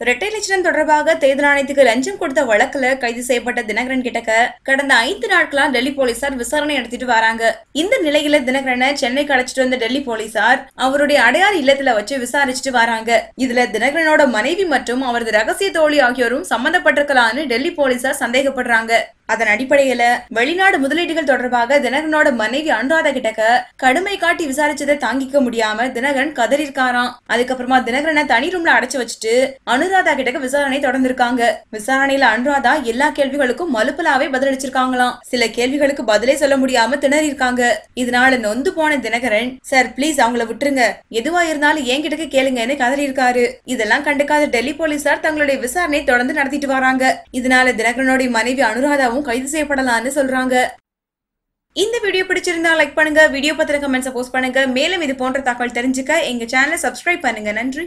இரட்டை லட்சணம் தொடர்பாக தேர்தல் ஆணையத்துக்கு லஞ்சம் கொடுத்த வழக்குல கைது செய்யப்பட்ட தினகரன் கிட்டக்க கடந்த ஐந்து நாட்களா டெல்லி போலீசார் விசாரணை நடத்திட்டு வராங்க. இந்த நிலையில தினகரனை சென்னைக்கு அழைச்சிட்டு வந்த டெல்லி போலீசார் அவருடைய அடையாள இல்லத்துல வச்சு விசாரிச்சுட்டு வராங்க. இதுல தினகரனோட மனைவி மற்றும் அவரது ரகசிய தோழி ஆகியோரும் சம்பந்தப்பட்டிருக்கலாம்னு டெல்லி போலீசார் சந்தேகப்படுறாங்க. அதன் அடிப்படையில வெளிநாடு முதலீடுகள் தொடர்பாக தினகரனோட மனைவி அனுராதா கிட்டக்க கடுமை காட்டி விசாரிச்சதை தாங்கிக்க முடியாம தினகரன் கதறிருக்காராம் அதுக்கப்புறமா தினகரனை தனி ரூம்ல அடைச்சு வச்சுட்டு அனுராதா கிட்டக்க விசாரணை தொடர்ந்திருக்காங்க. விசாரணையில அனுராதா எல்லா கேள்விகளுக்கும் மலுப்பலாவே பதிலளிச்சிருக்காங்களாம். சில கேள்விகளுக்கு பதிலே சொல்ல முடியாம திணறி இருக்காங்க இதனால நொந்து போன தினகரன் சார் ப்ளீஸ் அவங்கள விட்டுருங்க. எதுவா இருந்தாலும் என்கிட்ட கிட்டக்க கேளுங்கன்னு கதறி இருக்காரு இதெல்லாம் கண்டுக்காத டெல்லி போலீசார் தங்களுடைய விசாரணை தொடர்ந்து நடத்திட்டு வராங்க. இதனால தினகரனுடைய மனைவி அனுராதாவும் கைது செய்யப்படலாம்னு சொல்றாங்க. இந்த வீடியோ பிடிச்சிருந்தா லைக் பண்ணுங்க வீடியோ பத்திர கமெண்ட்ஸை போஸ்ட் பண்ணுங்க. மேலும் இது போன்ற தகவல் தெரிஞ்சுக்க எங்க சேனலை சப்ஸ்கிரைப் பண்ணுங்க. நன்றி.